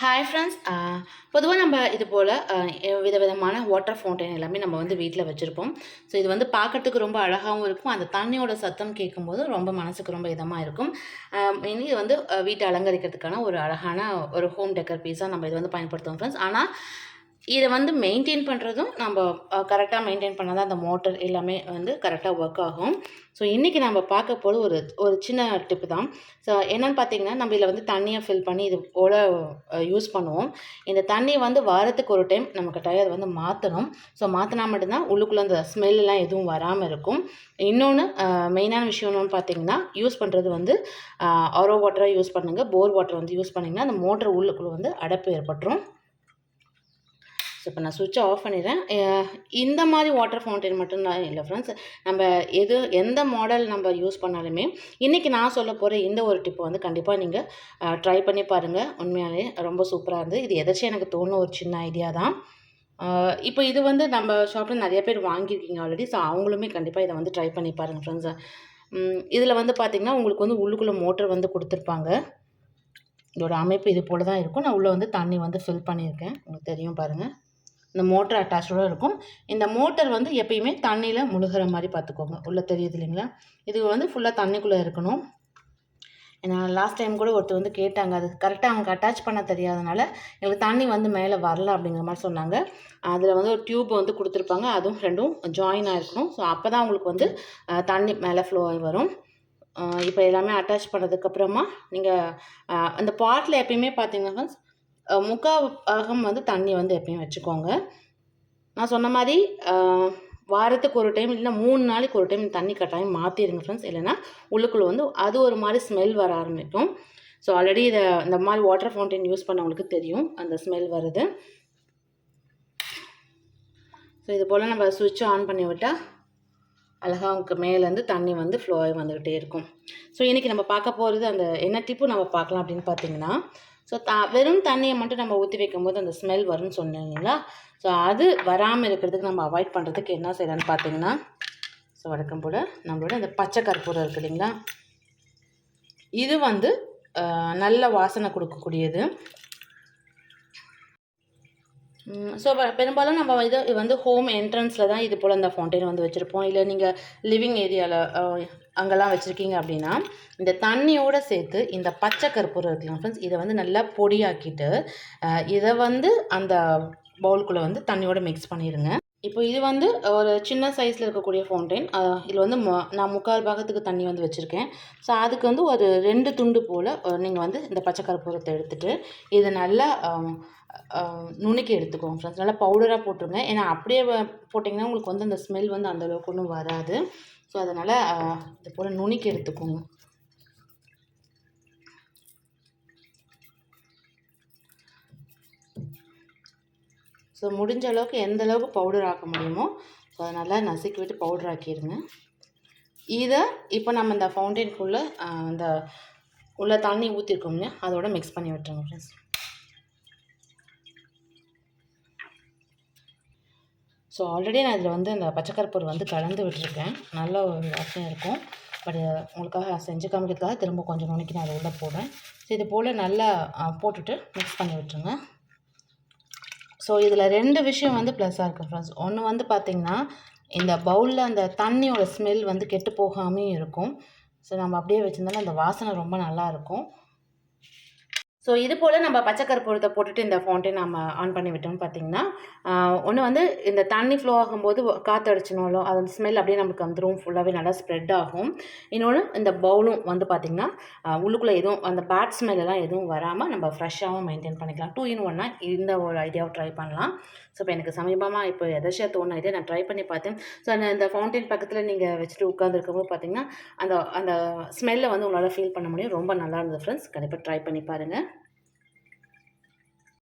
Hi friends பொதுவாக நம்ம இது போல் விதவிதமான வாட்டர் ஃபவுண்டைன் எல்லாமே நம்ம வந்து வீட்டில் வச்சுருப்போம். ஸோ இது வந்து பார்க்கறதுக்கு ரொம்ப அழகாகவும் இருக்கும். அந்த தண்ணியோட சத்தம் கேட்கும்போது ரொம்ப மனசுக்கு ரொம்ப இதமாக இருக்கும். மெயின்லி இது வந்து வீட்டை அலங்கரிக்கிறதுக்கான ஒரு அழகான ஒரு ஹோம் டெக்கர் பீஸாக நம்ம இது வந்து பயன்படுத்துவோம் ஃப்ரெண்ட்ஸ் ஆனால் இதை வந்து மெயின்டைன் பண்ணுறதும் நம்ம கரெக்டாக மெயின்டைன் பண்ணால் தான் அந்த மோட்டர் எல்லாமே வந்து கரெக்டாக ஒர்க் ஆகும். ஸோ இன்றைக்கி நம்ம பார்க்க போகிறது ஒரு ஒரு சின்ன டிப்பு தான். ஸோ என்னென்னு பார்த்தீங்கன்னா நம்ம இதில் வந்து தண்ணியை ஃபில் பண்ணி இது போல் யூஸ் பண்ணுவோம். இந்த தண்ணி வந்து வாரத்துக்கு ஒரு டைம் நமக்கு டயர் வந்து மாற்றணும் ஸோ மாற்றினா மட்டும்தான் உள்ளுக்குள்ளே அந்த ஸ்மெல்லாம் எதுவும் வராமல் இருக்கும். இன்னொன்று மெயினான விஷயம் என்னென்னு பார்த்தீங்கன்னா யூஸ் பண்ணுறது வந்து ஆரோ வாட்டராக யூஸ் பண்ணுங்கள் போர் வாட்டர் வந்து யூஸ் பண்ணிங்கன்னா அந்த மோட்டர் உள்ளுக்குள்ளே வந்து அடைப்பு ஏற்பட்டுரும். ஸோ இப்போ நான் சுவிட்சை ஆஃப் பண்ணிடுறேன். இந்த மாதிரி வாட்டர் ஃபவுண்டைன் மட்டும்தான் இல்லை ஃப்ரெண்ட்ஸ் நம்ம எது எந்த மாடல் நம்ம யூஸ் பண்ணாலுமே இன்றைக்கி நான் சொல்ல போகிற இந்த ஒரு டிப்பை வந்து கண்டிப்பாக நீங்கள் ட்ரை பண்ணி பாருங்கள் உண்மையாலே ரொம்ப சூப்பராக இருந்தது. இது எதாச்சும் எனக்கு தோணுன ஒரு சின்ன ஐடியா தான். இப்போ இது வந்து நம்ம ஷாப்பில் நிறைய பேர் வாங்கியிருக்கீங்க ஆல்ரெடி ஸோ அவங்களுமே கண்டிப்பாக இதை வந்து ட்ரை பண்ணி பாருங்கள் ஃப்ரெண்ட்ஸ் இதில் வந்து பார்த்திங்கன்னா உங்களுக்கு வந்து உள்ளுக்குள்ளே மோட்டர் வந்து கொடுத்துருப்பாங்க. இதோட அமைப்பு இது போல் தான் இருக்கும். நான் உள்ளே வந்து தண்ணி வந்து ஃபில் பண்ணியிருக்கேன். உங்களுக்கு தெரியும் பாருங்கள் இந்த மோட்டர் அட்டாச்சோடு இருக்கும். இந்த மோட்டர் வந்து எப்பயுமே தண்ணியில் முழுகிற மாதிரி பார்த்துக்கோங்க. உள்ளே தெரியுது இல்லைங்களா? இது வந்து ஃபுல்லாக தண்ணிக்குள்ளே இருக்கணும். ஏன்னா லாஸ்ட் டைம் கூட ஒருத்தர் வந்து கேட்டாங்க அது கரெக்டாக அவங்க அட்டாச் பண்ண தெரியாதனால எங்களுக்கு தண்ணி வந்து மேலே வரல அப்படிங்கிற மாதிரி சொன்னாங்க. அதில் வந்து ஒரு டியூப் வந்து கொடுத்துருப்பாங்க. அதுவும் ரெண்டும் ஜாயின் ஆகிருக்கணும் ஸோ அப்போ தான் உங்களுக்கு வந்து தண்ணி மேலே ஃப்ளோ ஆகி வரும். இப்போ எல்லாமே அட்டாச் பண்ணதுக்கப்புறமா நீங்கள் அந்த பாட்டில் எப்பயுமே பார்த்தீங்கன்னா முக்கால் பாகம் வந்து தண்ணி வந்து எப்பயும் வச்சுக்கோங்க. நான் சொன்ன மாதிரி வாரத்துக்கு ஒரு டைம் இல்லைனா மூணு நாளைக்கு ஒரு டைம் தண்ணி கட்டாயம் மாற்றிடுங்க ஃப்ரெண்ட்ஸ் இல்லைன்னா உள்ளுக்குள்ளே வந்து அது ஒரு மாதிரி ஸ்மெல் வர ஆரம்பிக்கும். ஸோ ஆல்ரெடி இதை இந்த மாதிரி வாட்டர் ஃபவுண்டைன் யூஸ் பண்ணவங்களுக்கு தெரியும். அந்த ஸ்மெல் வருது ஸோ இது போல் நம்ம சுவிட்சை ஆன் பண்ணி விட்டால் அழகாக உங்களுக்கு மேலேருந்து தண்ணி வந்து ஃப்ளோ ஆகி வந்துக்கிட்டே இருக்கும். ஸோ இன்றைக்கி நம்ம பார்க்க போகிறது அந்த என்ன டிப்பு நம்ம பார்க்கலாம் அப்படின்னு பார்த்தீங்கன்னா ஸோ த வெறும் தண்ணியை மட்டும் நம்ம ஊற்றி வைக்கும்போது அந்த ஸ்மெல் வரும்னு சொன்னீங்களா ஸோ அது வராமல் இருக்கிறதுக்கு நம்ம அவாய்ட் பண்ணுறதுக்கு என்ன செய்யலான்னு பார்த்தீங்கன்னா ஸோ வழக்கம் போல் நம்மளோட இந்த பச்சை கற்பூரம் இருக்குது இல்லைங்களா? இது வந்து நல்ல வாசனை கொடுக்கக்கூடியது. ஸோ பெரும்பாலும் நம்ம இது வந்து ஹோம் என்ட்ரன்ஸில் தான் இது போல் அந்த ஃபவுண்டைன் வந்து வச்சுருப்போம். இல்லை நீங்கள் லிவிங் ஏரியாவில் அங்கெல்லாம் வச்சுருக்கீங்க அப்படின்னா இந்த தண்ணியோடு சேர்த்து இந்த பச்சை கற்பூரம் இருக்கலாம் ஃப்ரெண்ட்ஸ் இதை வந்து நல்லா பொடியாக்கிட்டு இதை வந்து அந்த பவுலுக்குள்ளே வந்து தண்ணியோடு மிக்ஸ் பண்ணிடுங்க இப்போ இது வந்து ஒரு சின்ன சைஸில் இருக்கக்கூடிய ஃபவுண்டைன் இதில் வந்து மொ- நான் முக்கால் பாகத்துக்கு தண்ணி வந்து வச்சுருக்கேன். ஸோ அதுக்கு வந்து ஒரு ரெண்டு துண்டு போல் நீங்கள் வந்து இந்த பச்சை கற்பூரத்தை எடுத்துகிட்டு இதை நல்லா நுணுக்கி எடுத்துக்கோங்க ஃப்ரெண்ட்ஸ் நல்லா பவுடராக போட்டுருங்க. ஏன்னா அப்படியே போட்டிங்கன்னா உங்களுக்கு வந்து அந்த ஸ்மெல் வந்து அந்த அளவுக்கு ஒன்றும் வராது. ஸோ அதனால் இது போல் நுணுக்கி எடுத்துக்கோங்க ஸோ முடிஞ்ச அளவுக்கு எந்த அளவுக்கு பவுடர் ஆக்க முடியுமோ ஸோ அதை நல்லா நசுக்கி விட்டு பவுடர் ஆக்கிடுங்க. இதை இப்போ நம்ம இந்த ஃபவுண்டெயின்குள்ளே அந்த உள்ள தண்ணி ஊற்றிருக்கோம் இல்லையா? அதோட மிக்ஸ் பண்ணி விட்டுருங்க ஃப்ரெண்ட்ஸ் ஸோ ஆல்ரெடி நான் இதில் வந்து அந்த பச்சைக்கற்பூர் வந்து கலந்து விட்டுருக்கேன். நல்ல ஒரு வாசனை இருக்கும். பட் உங்களுக்காக செஞ்சு காமிக்கிறதுக்காக திரும்ப கொஞ்சம் நுணுக்கி நான் அதை உள்ளே போடுறேன். ஸோ இது போல் நல்லா போட்டுட்டு மிக்ஸ் பண்ணி விட்டுருங்க. ஸோ இதில் ரெண்டு விஷயம் வந்து ப்ளஸ்ஸாக இருக்குது ஃப்ரெண்ட்ஸ் ஒன்று வந்து பார்த்திங்கன்னா இந்த பவுலில் அந்த தண்ணியோட ஸ்மெல் வந்து கெட்டு போகாமையும் இருக்கும். ஸோ நம்ம அப்படியே வச்சுருந்தாலும் அந்த வாசனை ரொம்ப நல்லா இருக்கும். ஸோ இது போல் நம்ம பச்சை போட்டுட்டு இந்த ஃபவுண்டைன் நம்ம ஆன் பண்ணி விட்டோம்னு பார்த்தீங்கன்னா ஒன்று வந்து இந்த தண்ணி ஃப்ளோ ஆகும்போது காற்று அடிச்சினாலும் அந்த ஸ்மெல் அப்படியே நமக்கு வந்துடும் ஃபுல்லாகவே நல்லா ஸ்ப்ரெட் ஆகும். இன்னொன்று இந்த பவுலும் வந்து பார்த்திங்கன்னா உள்ளுக்குள்ளே எதுவும் அந்த பேட் ஸ்மெல்லாம் எதுவும் வராமல் நம்ம ஃப்ரெஷ்ஷாகவும் மெயின்டைன் பண்ணிக்கலாம். டூ இன் ஒன்னாக இந்த ஒரு ஐடியாவை ட்ரை பண்ணலாம். ஸோ இப்போ எனக்கு சமீபமாக இப்போ எதாச்சியா தோணு ஐடியா நான் ட்ரை பண்ணி பார்த்தேன். ஸோ அந்த இந்த ஃபவுண்டைன் பக்கத்தில் நீங்கள் வச்சுட்டு உட்காந்துருக்கும்போது பார்த்தீங்கன்னா அந்த அந்த ஸ்மெல்லை வந்து உங்களால் ஃபீல் பண்ண முடியும். ரொம்ப நல்லா இருந்தது ஃப்ரெண்ட்ஸ் கண்டிப்பாக ட்ரை பண்ணி பாருங்கள்